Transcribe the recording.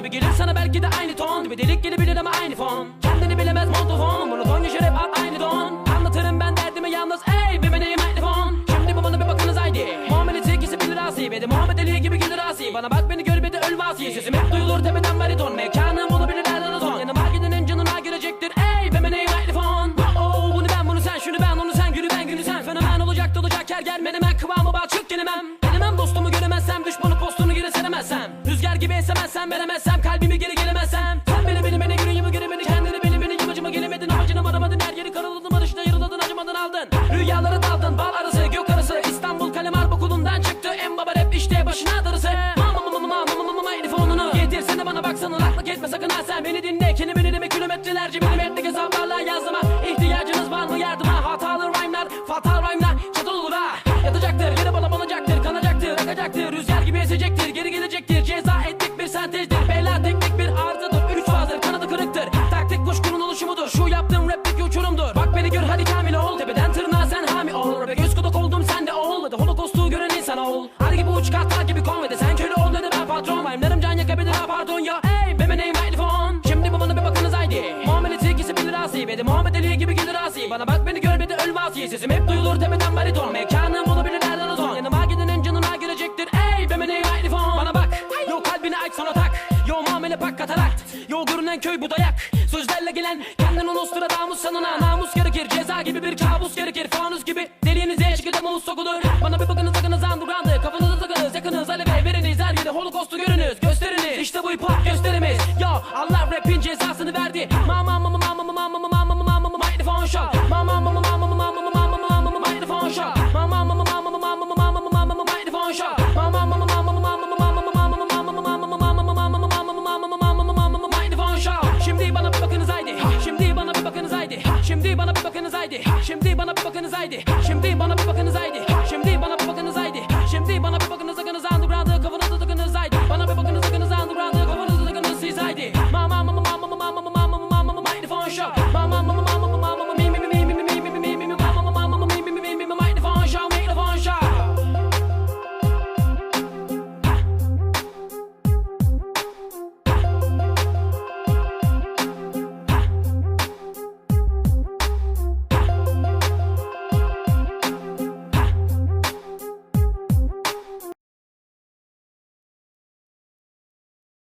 gibi gelir sana belki de aynı ton gibi. Delik gelebilir ama aynı fon. Kendini bilemez montofon. Monoton yaşar hep at aynı don. Anlatırım ben derdimi yalnız ey bir meneyim mikrofon şimdi bu bana bir bakınız haydi. Muamelesi ikisi bilir asi ve de. Muhammed Ali gibi gelir asi. Bana bak beni gör bir de öl vasi sesim hep duyulur tepeden bariton. Mekanım olabilir nereden ton yanıma gidenin canına girecektir ey bir meneyim mikrofon oh bunu ben bunu sen şunu ben onu sen günü ben günü sen. Fenomen olacak olacak her gel menemen kıvamı balçık gelemem. Denemem dostumu göremezsem düşmanı postunu geri seremezsem Esemezsem veremezsem kalbimi geri gelemezsem. Sen beni beni beni yüreğimi göre beni kendini beni beni yamacıma gelemedin amacına varamadın her yeri karaladın barışta yarıladın acımadan aldın. Rüyalara daldın bal arası gök arası İstanbul kalem harp okulundan çıktı en baba rap işte başına darısı. Mama mama mama mama mama telefonunu Getirsene bana baksana laklık etme sakın ha sen. Beni dinle Kelimeni deme kilometrelerce milimetrelik hesaplarla yazdıma gibi konvede Sen köle ol dedi ben patron Rhyme'larım can yakabilir ha pardon ya. Ey be name mikrofon Şimdi bu bana bir bakınız haydi. Muamelesi ikisi bilir asi de Muhammed Ali gibi gelir asi. Bana bak beni gör bir de öl vasi Sesim hep duyulur tepeden bariton. Mekanım olabilir nereden o Yanıma gidenin canına girecektir. Ey be name mikrofon Bana bak. Yo kalbini aç sana tak. Yo muamele pak katarakt Yo görünen köy bu dayak. Sözlerle gelen kendini Nostradamus sanına. Namus gerekir ceza gibi bir kabus gerekir. Fanus gibi deliğinize çıkıda mavuz sokulur Bana bir bakınız sakınız Kafanızı takınız yakınız aleve veriniz Her yerde holokostu görünüz gösteriniz İşte bu hop gösterimiz Yo Allah rapin cezasını verdi Mama mama mama mama mama mama mama mama Microphone show Mama mama mama mama mama mama mama mama Microphone show Mama mama mama mama mama mama mama mama Microphone show Mama mama mama mama mama mama mama mama mama Microphone show Şimdi bana bir bakınız haydi Şimdi bana bir bakınız haydi Şimdi bana bir bakınız haydi Şimdi bana bir bakınız haydi Şimdi bana bir bakınız haydi push up.